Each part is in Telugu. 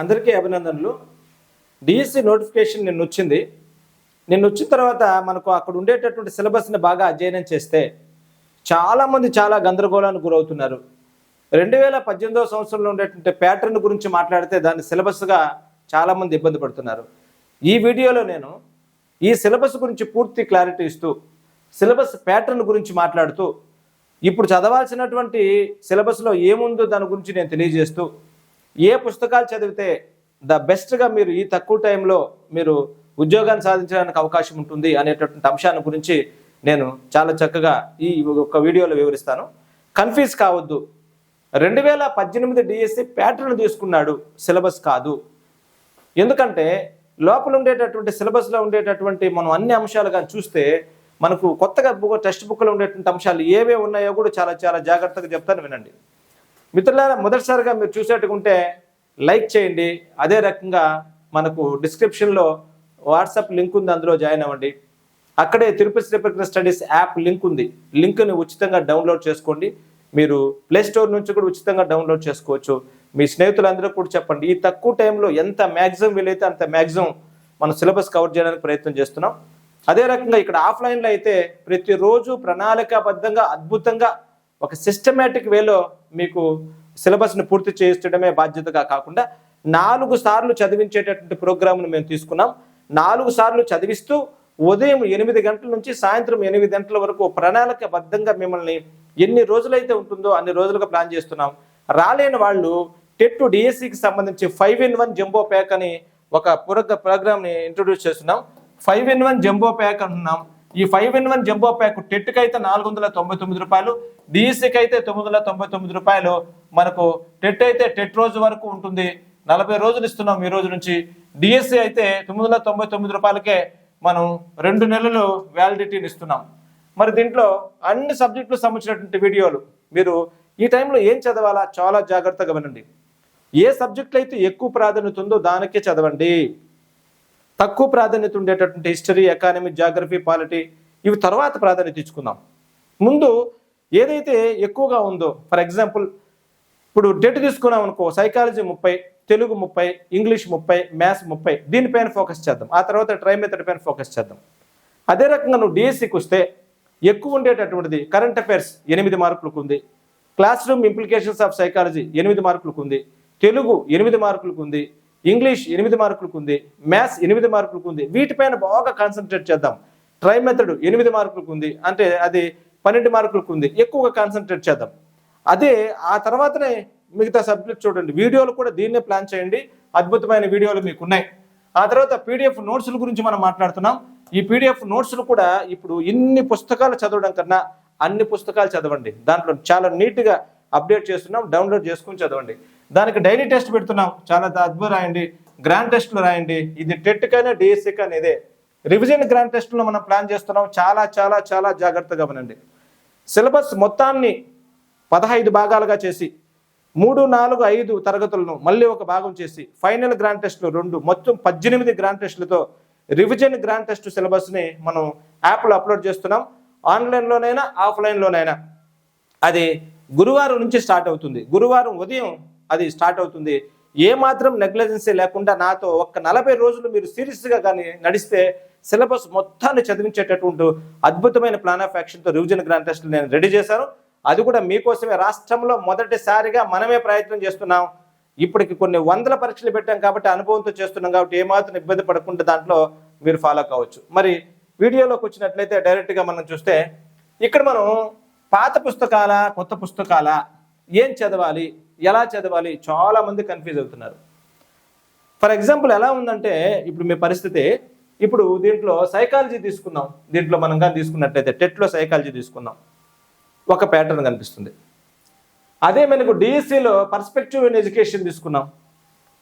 అందరికీ అభినందనలు. డిఎస్సి నోటిఫికేషన్ నిన్న వచ్చింది నిన్న వచ్చిన తర్వాత మనకు అక్కడ ఉండేటటువంటి సిలబస్ని బాగా అధ్యయనం చేస్తే చాలామంది చాలా గందరగోళానికి గురవుతున్నారు. రెండు వేల పద్దెనిమిదవ సంవత్సరంలో ఉండేటువంటి ప్యాటర్న్ గురించి మాట్లాడితే దాన్ని సిలబస్గా చాలామంది ఇబ్బంది పడుతున్నారు. ఈ వీడియోలో నేను ఈ సిలబస్ గురించి పూర్తి క్లారిటీ ఇస్తూ సిలబస్ ప్యాటర్న్ గురించి మాట్లాడుతూ ఇప్పుడు చదవాల్సినటువంటి సిలబస్లో ఏముందో దాని గురించి నేను తెలియజేస్తూ ఏ పుస్తకాలు చదివితే ద బెస్ట్గా మీరు ఈ తక్కువ టైంలో మీరు ఉద్యోగాన్ని సాధించడానికి అవకాశం ఉంటుంది అనేటటువంటి అంశాన్ని గురించి నేను చాలా చక్కగా ఈ ఒక వీడియోలో వివరిస్తాను. కన్ఫ్యూజ్ కావద్దు. రెండు వేల పద్దెనిమిది డిఎస్సి ప్యాటర్న్ తీసుకున్నాడు సిలబస్ కాదు. ఎందుకంటే లోపల ఉండేటటువంటి సిలబస్లో ఉండేటటువంటి మనం అన్ని అంశాలు కానీ చూస్తే మనకు కొత్తగా బుక్ టెక్స్ట్ బుక్లో ఉండేటువంటి అంశాలు ఏవే ఉన్నాయో కూడా చాలా చాలా జాగ్రత్తగా చెప్తాను వినండి. మిత్రులారా మొదటిసారిగా మీరు చూసేట్టుకుంటే లైక్ చేయండి. అదే రకంగా మనకు డిస్క్రిప్షన్లో వాట్సాప్ లింక్ ఉంది అందులో జాయిన్ అవ్వండి. అక్కడే Tirupati Sripati studies app link ఉంది. లింక్ని ఉచితంగా డౌన్లోడ్ చేసుకోండి. మీరు ప్లే స్టోర్ నుంచి కూడా ఉచితంగా డౌన్లోడ్ చేసుకోవచ్చు. మీ స్నేహితులందరూ కూడా చెప్పండి. ఈ తక్కువ టైంలో ఎంత మ్యాక్సిమం వీలైతే అంత మ్యాక్సిమం మనం సిలబస్ కవర్ చేయడానికి ప్రయత్నం చేస్తున్నాం. అదే రకంగా ఇక్కడ ఆఫ్లైన్లో అయితే ప్రతిరోజు ప్రణాళికాబద్ధంగా అద్భుతంగా ఒక సిస్టమేటిక్ వేలో మీకు సిలబస్ని పూర్తి చేయించడమే బాధ్యతగా కాకుండా నాలుగు సార్లు చదివించేటటువంటి ప్రోగ్రామ్ను మేము తీసుకున్నాం. నాలుగు సార్లు చదివిస్తూ ఉదయం ఎనిమిది గంటల నుంచి సాయంత్రం ఎనిమిది గంటల వరకు ప్రణాళికబద్ధంగా మిమ్మల్ని ఎన్ని రోజులైతే ఉంటుందో అన్ని రోజులుగా ప్లాన్ చేస్తున్నాం. రాలేని వాళ్ళు టెట్ డిఎస్సికి సంబంధించి five in one jumbo pack అని ఒక పురగ ప్రోగ్రామ్ని ఇంట్రొడ్యూస్ చేస్తున్నాం. Five in one jumbo pack అంటున్నాం. ఈ five in one jumbo pack టెట్కి అయితే నాలుగు వందల తొంభై తొమ్మిది రూపాయలు డిఎస్సికి అయితే తొమ్మిది వందల తొంభై తొమ్మిది రూపాయలు మనకు టెట్ అయితే టెట్ రోజు వరకు ఉంటుంది. నలభై రోజులు ఇస్తున్నాం ఈ రోజు నుంచి. డిఎస్సి అయితే తొమ్మిది వందల తొంభై తొమ్మిది రూపాయలకే మనం రెండు నెలలు వ్యాలిడిటీని ఇస్తున్నాం. మరి దీంట్లో అన్ని సబ్జెక్టులకు సంబంధించినటువంటి వీడియోలు మీరు ఈ టైంలో ఏం చదవాలా? చాలా జాగ్రత్తగా వినండి ఏ సబ్జెక్టులు అయితే ఎక్కువ ప్రాధాన్యత ఉందో దానికే చదవండి. తక్కువ ప్రాధాన్యత ఉండేటటువంటి హిస్టరీ ఎకానమీ జాగ్రఫీ పాలిటీ ఇవి తర్వాత ప్రాధాన్యత ఇచ్చుకుందాం. ముందు ఏదైతే ఎక్కువగా ఉందో ఫర్ ఎగ్జాంపుల్ ఇప్పుడు డెట్ తీసుకున్నాం అనుకో సైకాలజీ ముప్పై తెలుగు ముప్పై ఇంగ్లీష్ ముప్పై మ్యాథ్స్ ముప్పై దీనిపైన ఫోకస్ చేద్దాం. ఆ తర్వాత ట్రై మెథడ్ పైన ఫోకస్ చేద్దాం. అదే రకంగా నువ్వు డిఎస్సికి వస్తే ఎక్కువ ఉండేటటువంటిది కరెంట్ అఫైర్స్ ఎనిమిది మార్కులకు ఉంది. Class room implications of psychology ఎనిమిది మార్కులకు ఉంది. తెలుగు ఎనిమిది మార్కులకు ఉంది. ఇంగ్లీష్ ఎనిమిది మార్కులకు ఉంది. మ్యాథ్స్ ఎనిమిది మార్కులకు ఉంది. వీటిపైన బాగా కాన్సన్ట్రేట్ చేద్దాం. ట్రై మెథడ్ ఎనిమిది మార్కులకు ఉంది. అంటే అది పన్నెండు మార్కులకు ఉంది. ఎక్కువగా కాన్సన్ట్రేట్ చేద్దాం. అదే ఆ తర్వాతనే మిగతా సబ్జెక్ట్ చూడండి. వీడియోలు కూడా దీన్నే ప్లాన్ చేయండి. అద్భుతమైన వీడియోలు మీకు ఉన్నాయి ఆ తర్వాత పీడిఎఫ్ నోట్స్ల గురించి మనం మాట్లాడుతున్నాం. ఈ పీడిఎఫ్ నోట్స్లు కూడా ఇప్పుడు ఇన్ని పుస్తకాలు చదవడం కన్నా అన్ని పుస్తకాలు చదవండి. దాంట్లో చాలా నీట్గా అప్డేట్ చేస్తున్నాం. డౌన్లోడ్ చేసుకుని చదవండి. దానికి డైలీ టెస్ట్ పెడుతున్నాం. చాలా అద్భుతం రాయండి. గ్రాండ్ టెస్ట్లు రాయండి. ఇది టెట్ కైనా డిఎస్సి రివిజన్ గ్రాండ్ టెస్ట్లో మనం ప్లాన్ చేస్తున్నాం. చాలా చాలా చాలా జాగ్రత్తగా వినండి. సిలబస్ మొత్తాన్ని పదహైదు భాగాలుగా చేసి మూడు నాలుగు ఐదు తరగతులను మళ్ళీ ఒక భాగం చేసి ఫైనల్ గ్రాండ్ టెస్ట్లు రెండు మొత్తం పద్దెనిమిది గ్రాండ్ టెస్టులతో రివిజన్ గ్రాండ్ టెస్ట్ సిలబస్ని మనం యాప్లో అప్లోడ్ చేస్తున్నాం. ఆన్లైన్లోనైనా ఆఫ్లైన్లోనైనా. అది గురువారం నుంచి స్టార్ట్ అవుతుంది. గురువారం ఉదయం అది స్టార్ట్ అవుతుంది. ఏ మాత్రం లేకుండా నాతో ఒక్క నలభై రోజులు మీరు సీరియస్గా కానీ నడిస్తే సిలబస్ మొత్తాన్ని చదివించేటటువంటి అద్భుతమైన ప్లాన్ ఆఫ్ యాక్షన్తో రివిజన్ గ్రాండ్ టెస్ట్ నేను రెడీ చేశాను. అది కూడా మీకోసమే. రాష్ట్రంలో మొదటిసారిగా మనమే ప్రయత్నం చేస్తున్నాం. ఇప్పటికి కొన్ని వందల పరీక్షలు పెట్టాం కాబట్టి అనుభవంతో చేస్తున్నాం కాబట్టి ఏమాత్రం ఇబ్బంది పడకుండా దాంట్లో మీరు ఫాలో కావచ్చు. మరి వీడియోలోకి వచ్చినట్లయితే డైరెక్ట్గా మనం చూస్తే ఇక్కడ మనం పాత పుస్తకాల కొత్త పుస్తకాల ఏం చదవాలి ఎలా చదవాలి చాలా మంది కన్ఫ్యూజ్ అవుతున్నారు. ఫర్ ఎగ్జాంపుల్ ఎలా ఉందంటే ఇప్పుడు మీ పరిస్థితి ఇప్పుడు దీంట్లో సైకాలజీ తీసుకుందాం. దీంట్లో మనం కానీ తీసుకున్నట్లయితే టెట్లో సైకాలజీ తీసుకున్నాం ఒక ప్యాటర్న్ కనిపిస్తుంది. అదే మనకు డిఎస్సిలో పర్స్పెక్టివ్ ఇన్ ఎడ్యుకేషన్ తీసుకున్నాం.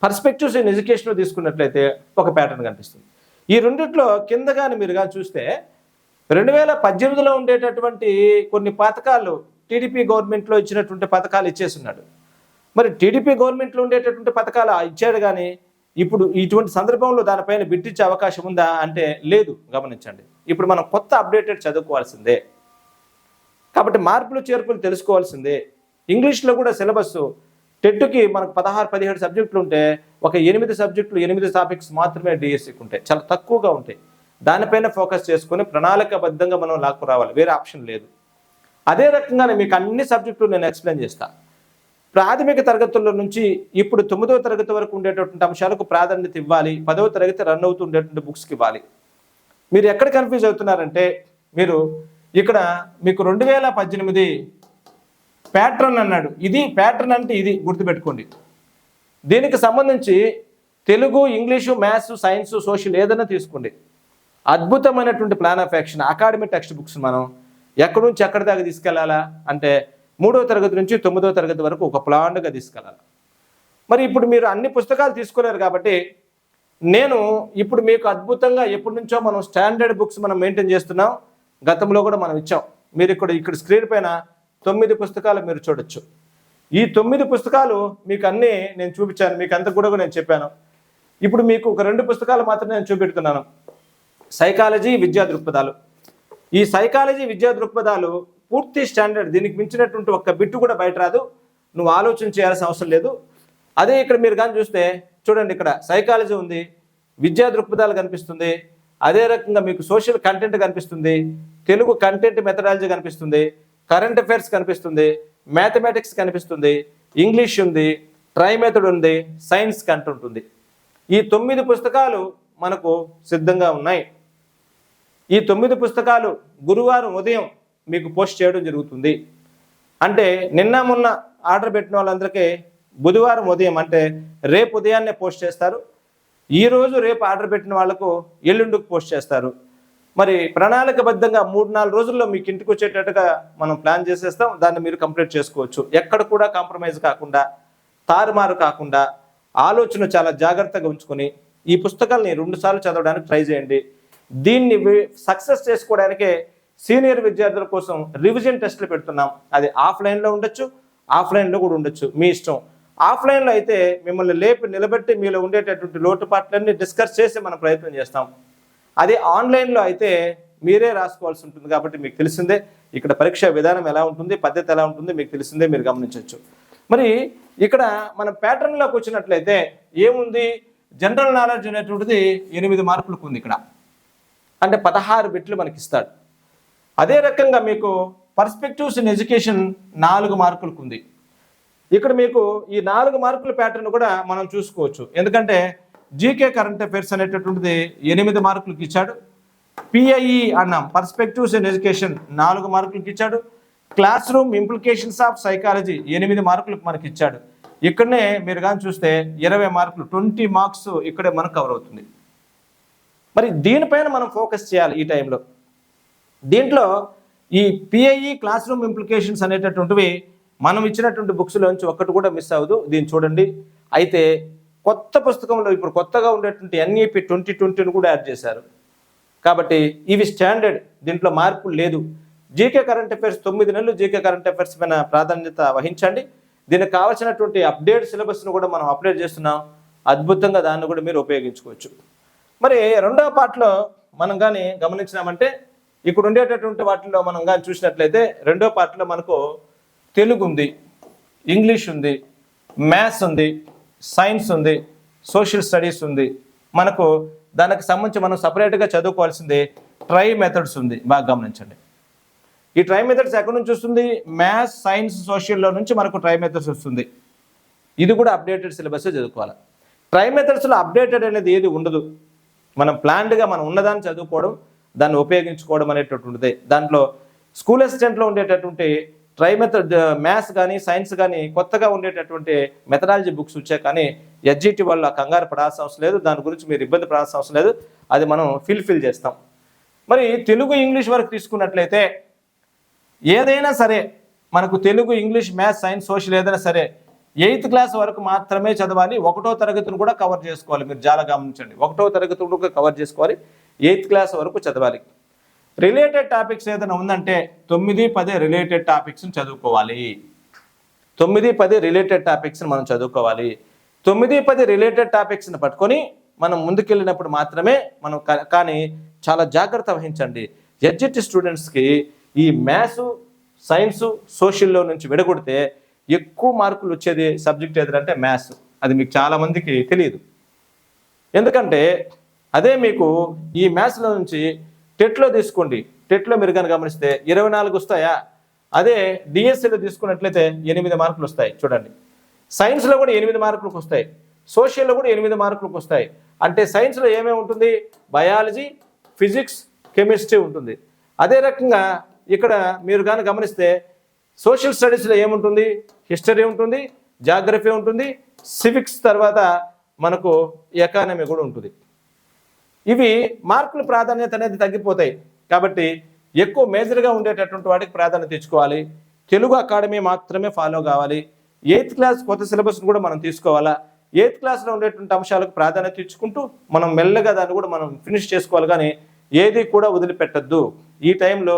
పర్స్పెక్టివ్స్ ఇన్ ఎడ్యుకేషన్ తీసుకున్నట్లయితే ఒక ప్యాటర్న్ కనిపిస్తుంది. ఈ రెండిట్లో కింద కానీ మీరు కానీ చూస్తే రెండు వేల పద్దెనిమిదిలో ఉండేటటువంటి కొన్ని పథకాలు టీడీపీ గవర్నమెంట్లో ఇచ్చినటువంటి పథకాలు ఇచ్చేస్తున్నాడు మరి టీడీపీ గవర్నమెంట్లో ఉండేటటువంటి పథకాలు ఇచ్చాడు కానీ ఇప్పుడు ఇటువంటి సందర్భంలో దానిపైన బిట్టించే అవకాశం ఉందా అంటే లేదు గమనించండి. ఇప్పుడు మనం కొత్త అప్డేటెడ్ చదువుకోవాల్సిందే. కాబట్టి మార్పులు చేర్పులు తెలుసుకోవాల్సిందే. ఇంగ్లీష్లో కూడా సిలబస్ టెట్కి మనకు పదహారు పదిహేడు సబ్జెక్టులు ఉంటే ఒక ఎనిమిది సబ్జెక్టులు ఎనిమిది టాపిక్స్ మాత్రమే డిఎస్సికి ఉంటాయి. చాలా తక్కువగా ఉంటాయి. దానిపైన ఫోకస్ చేసుకొని ప్రణాళికబద్ధంగా మనం లాక్కు రావాలి. వేరే ఆప్షన్ లేదు. అదే రకంగానే మీకు అన్ని సబ్జెక్టులు నేను ఎక్స్ప్లెయిన్ చేస్తా. ప్రాథమిక తరగతుల నుంచి ఇప్పుడు తొమ్మిదవ తరగతి వరకు ఉండేటటువంటి అంశాలకు ప్రాధాన్యత ఇవ్వాలి. పదవ తరగతి రన్ అవుతూ ఉండేటువంటి బుక్స్కి ఇవ్వాలి. మీరు ఎక్కడ కన్ఫ్యూజ్ అవుతున్నారంటే మీరు ఇక్కడ మీకు రెండు వేల పద్దెనిమిది ప్యాట్రన్ అన్నాడు. ఇది ప్యాటర్న్ అంటే ఇది గుర్తుపెట్టుకోండి. దీనికి సంబంధించి Telugu English maths science social ఏదైనా తీసుకోండి. అద్భుతమైనటువంటి plan of action academic text books మనం ఎక్కడి నుంచి ఎక్కడి దాకా తీసుకెళ్ళాలా? అంటే మూడో తరగతి నుంచి తొమ్మిదో తరగతి వరకు ఒక ప్లాన్గా తీసుకెళ్ళాలి. మరి ఇప్పుడు మీరు అన్ని పుస్తకాలు తీసుకోలేరు కాబట్టి నేను ఇప్పుడు మీకు అద్భుతంగా ఎప్పటి నుంచో మనం స్టాండర్డ్ బుక్స్ మనం మెయింటైన్ చేస్తున్నాం. గతంలో కూడా మనం ఇచ్చాం. మీరు ఇక్కడ ఇక్కడ స్క్రీన్ పైన తొమ్మిది పుస్తకాలు మీరు చూడొచ్చు. ఈ తొమ్మిది పుస్తకాలు మీకు అన్నీ నేను చూపించాను. మీకు అంత కూడా నేను చెప్పాను. ఇప్పుడు మీకు ఒక రెండు పుస్తకాలు మాత్రమే నేను చూపెడుతున్నాను. సైకాలజీ విద్యా దృక్పథాలు. ఈ సైకాలజీ విద్యా దృక్పథాలు పూర్తి స్టాండర్డ్ దీనికి మించినటువంటి ఒక్క బిట్టు కూడా బయట రాదు. నువ్వు ఆలోచన చేయాల్సిన అవసరం లేదు. అదే ఇక్కడ మీరు కానీ చూస్తే చూడండి ఇక్కడ సైకాలజీ ఉంది విద్యా దృక్పథాలు కనిపిస్తుంది అదే రకంగా మీకు సోషల్ కంటెంట్ కనిపిస్తుంది తెలుగు కంటెంట్ మెథడాలజీ కనిపిస్తుంది కరెంట్ అఫైర్స్ కనిపిస్తుంది మ్యాథమెటిక్స్ కనిపిస్తుంది ఇంగ్లీష్ ఉంది ట్రై మెథడ్ ఉంది సైన్స్ కంటెంట్ ఉంటుంది. ఈ తొమ్మిది పుస్తకాలు మనకు సిద్ధంగా ఉన్నాయి. ఈ తొమ్మిది పుస్తకాలు గురువారం ఉదయం మీకు పోస్ట్ చేయడం జరుగుతుంది. అంటే నిన్న మొన్న ఆర్డర్ పెట్టిన వాళ్ళందరికీ బుధవారం ఉదయం అంటే రేపు ఉదయాన్నే పోస్ట్ చేస్తారు. ఈరోజు రేపు ఆర్డర్ పెట్టిన వాళ్ళకు ఎల్లుండుకు పోస్ట్ చేస్తారు. మరి ప్రణాళికబద్ధంగా మూడు నాలుగు రోజుల్లో మీకు ఇంటికి వచ్చేటట్టుగా మనం ప్లాన్ చేసేస్తాం. దాన్ని మీరు కంప్లీట్ చేసుకోవచ్చు. ఎక్కడ కూడా కాంప్రమైజ్ కాకుండా తారుమారు కాకుండా ఆలోచన చాలా జాగ్రత్తగా ఉంచుకొని ఈ పుస్తకాల్ని రెండుసార్లు చదవడానికి ట్రై చేయండి. దీన్ని సక్సెస్ చేసుకోవడానికే సీనియర్ విద్యార్థుల కోసం రివిజన్ టెస్టులు పెడుతున్నాం. అది ఆఫ్లైన్లో ఉండొచ్చు ఆఫ్లైన్లో కూడా ఉండొచ్చు. మీ ఇష్టం. ఆఫ్లైన్లో అయితే మిమ్మల్ని లేపి నిలబెట్టి మీలో ఉండేటటువంటి లోటుపాట్లన్నీ డిస్కస్ చేసి మనం ప్రయత్నం చేస్తాం. అదే ఆన్లైన్లో అయితే మీరే రాసుకోవాల్సి ఉంటుంది కాబట్టి మీకు తెలిసిందే. ఇక్కడ పరీక్ష విధానం ఎలా ఉంటుంది పద్ధతి ఎలా ఉంటుంది మీకు తెలిసిందే మీరు గమనించవచ్చు. మరి ఇక్కడ మన ప్యాటర్న్లోకి వచ్చినట్లయితే ఏముంది? జనరల్ నాలెడ్జ్ అనేటువంటిది ఎనిమిది మార్కులకు ఉంది ఇక్కడ. అంటే పదహారు బిట్లు మనకి ఇస్తాడు అదే రకంగా మీకు పర్స్పెక్టివ్స్ ఇన్ ఎడ్యుకేషన్ నాలుగు మార్కులకు ఉంది ఇక్కడ మీకు ఈ నాలుగు మార్కుల ప్యాటర్న్ కూడా మనం చూసుకోవచ్చు. ఎందుకంటే జీకే కరెంట్ అఫైర్స్ అనేటటువంటిది ఎనిమిది మార్కులకి ఇచ్చాడు. పిఐఈ అన్నాం పర్స్పెక్టివ్స్ ఇన్ ఎడ్యుకేషన్ నాలుగు మార్కులకి ఇచ్చాడు. Class room implications of psychology ఎనిమిది మార్కులకు మనకి ఇచ్చాడు. ఇక్కడనే మీరు కానీ చూస్తే ఇరవై మార్కులు ట్వంటీ మార్క్స్ ఇక్కడే మనకు కవర్ అవుతుంది. మరి దీనిపైన మనం ఫోకస్ చేయాలి ఈ టైంలో దీంట్లో ఈ పిఐఈ క్లాస్ రూమ్ ఇంప్లికేషన్స్ అనేటటువంటివి మనం ఇచ్చినటువంటి బుక్స్లోంచి ఒక్కటి కూడా మిస్ అవ్వదు. దీన్ని చూడండి. అయితే కొత్త పుస్తకంలో ఇప్పుడు కొత్తగా ఉండేటువంటి ఎన్ఈపి ట్వంటీ ట్వంటీని కూడా యాడ్ చేశారు. కాబట్టి ఇవి స్టాండర్డ్ దీంట్లో మార్పులు లేదు. జీకే కరెంట్ అఫైర్స్ తొమ్మిది నెలలు జీకే కరెంట్ అఫైర్స్ పైన ప్రాధాన్యత వహించండి. దీనికి కావాల్సినటువంటి అప్డేట్ సిలబస్ను కూడా మనం అప్డేట్ చేస్తున్నాం. అద్భుతంగా దాన్ని కూడా మీరు ఉపయోగించుకోవచ్చు. మరి రెండవ పార్ట్లో మనం కానీ గమనించినామంటే ఇక్కడ ఉండేటటువంటి వాటిల్లో మనం కానీ చూసినట్లయితే రెండో పార్ట్లో మనకు తెలుగు ఉంది ఇంగ్లీష్ ఉంది మ్యాథ్స్ ఉంది సైన్స్ ఉంది సోషల్ స్టడీస్ ఉంది. మనకు దానికి సంబంధించి మనం సపరేట్గా చదువుకోవాల్సింది ట్రై మెథడ్స్ ఉంది. బాగా గమనించండి. ఈ ట్రై మెథడ్స్ ఎక్కడి నుంచి వస్తుంది? మ్యాథ్స్ సైన్స్ సోషల్లో నుంచి మనకు ట్రై మెథడ్స్ వస్తుంది. ఇది కూడా అప్డేటెడ్ సిలబస్ చదువుకోవాలి. ట్రై మెథడ్స్లో అప్డేటెడ్ అనేది ఏది ఉండదు. మనం ప్లాన్డ్గా మనం ఉన్నదాన్ని చదువుకోవడం దాన్ని ఉపయోగించుకోవడం అనేటటువంటిది. దాంట్లో స్కూల్ అసిస్టెంట్లో ఉండేటటువంటి ట్రై మెథడ్ మ్యాథ్స్ కానీ సైన్స్ కానీ కొత్తగా ఉండేటటువంటి మెథడాలజీ బుక్స్ వచ్చాయి కానీ ఎస్జిటి వల్ల కంగారు పడాల్సిన అవసరం లేదు. దాని గురించి మీరు ఇబ్బంది పడాల్సిన అవసరం లేదు. అది మనం ఫిల్ఫిల్ చేస్తాం. మరి తెలుగు ఇంగ్లీష్ వరకు తీసుకున్నట్లయితే ఏదైనా సరే మనకు Telugu English maths science social ఏదైనా సరే ఎయిత్ క్లాస్ వరకు మాత్రమే చదవాలి. ఒకటో తరగతిని కూడా కవర్ చేసుకోవాలి. మీరు చాలా గమనించండి. ఒకటో తరగతి కూడా కవర్ చేసుకోవాలి. ఎయిత్ క్లాస్ వరకు చదవాలి. రిలేటెడ్ టాపిక్స్ ఏదైనా ఉందంటే తొమ్మిది పది రిలేటెడ్ టాపిక్స్ని చదువుకోవాలి. తొమ్మిది పది రిలేటెడ్ టాపిక్స్ని మనం చదువుకోవాలి. తొమ్మిది పది రిలేటెడ్ టాపిక్స్ని పట్టుకొని మనం ముందుకెళ్ళినప్పుడు మాత్రమే మనం కానీ చాలా జాగ్రత్త వహించండి. ఎడ్జిట్ స్టూడెంట్స్కి ఈ మ్యాథ్స్ సైన్సు సోషల్లో నుంచి విడగొడితే ఎక్కువ మార్కులు వచ్చేది సబ్జెక్ట్ ఏదంటే మ్యాథ్స్. అది మీకు చాలామందికి తెలియదు. ఎందుకంటే అదే మీకు ఈ మ్యాథ్స్లో నుంచి టెట్లో తీసుకోండి. టెట్లో మీరు కనుక గమనిస్తే ఇరవై నాలుగు వస్తాయా? అదే డిఎస్సిలో తీసుకున్నట్లయితే ఎనిమిది మార్కులు వస్తాయి. చూడండి. సైన్స్లో కూడా ఎనిమిది మార్కులకు వస్తాయి. సోషల్లో కూడా ఎనిమిది మార్కులకు వస్తాయి. అంటే సైన్స్లో ఏమేమి ఉంటుంది? బయాలజీ ఫిజిక్స్ కెమిస్ట్రీ ఉంటుంది. అదే రకంగా ఇక్కడ మీరు కానీ గమనిస్తే సోషల్ స్టడీస్లో ఏముంటుంది? హిస్టరీ ఉంటుంది జాగ్రఫీ ఉంటుంది సివిక్స్ తర్వాత మనకు ఎకానమీ కూడా ఉంటుంది. ఇవి మార్కుల ప్రాధాన్యత అనేది తగ్గిపోతాయి. కాబట్టి ఎక్కువ మేజర్గా ఉండేటటువంటి వాటికి ప్రాధాన్యత ఇచ్చుకోవాలి. తెలుగు అకాడమీ మాత్రమే ఫాలో కావాలి. ఎయిత్ క్లాస్ కొత్త సిలబస్ని కూడా మనం తీసుకోవాలా? ఎయిత్ క్లాస్లో ఉండేటువంటి అంశాలకు ప్రాధాన్యత ఇచ్చుకుంటూ మనం మెల్లగా దాన్ని కూడా మనం ఫినిష్ చేసుకోవాలి. కానీ ఏది కూడా వదిలిపెట్టద్దు. ఈ టైంలో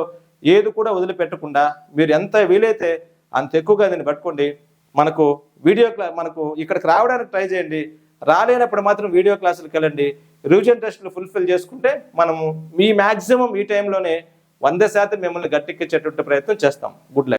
ఏది కూడా వదిలిపెట్టకుండా మీరు ఎంత వీలైతే అంత ఎక్కువగా దీన్ని పట్టుకోండి. మనకు వీడియో మనకు ఇక్కడికి రావడానికి ట్రై చేయండి. రాలేనప్పుడు మాత్రం వీడియో క్లాసులకు వెళ్ళండి. రివిజన్ టెస్టులు ఫుల్ఫిల్ చేసుకుంటే మనము మీ మ్యాక్సిమం ఈ టైంలోనే వంద శాతం మిమ్మల్ని గట్టెక్కించేటువంటి ప్రయత్నం చేస్తాం. Good luck.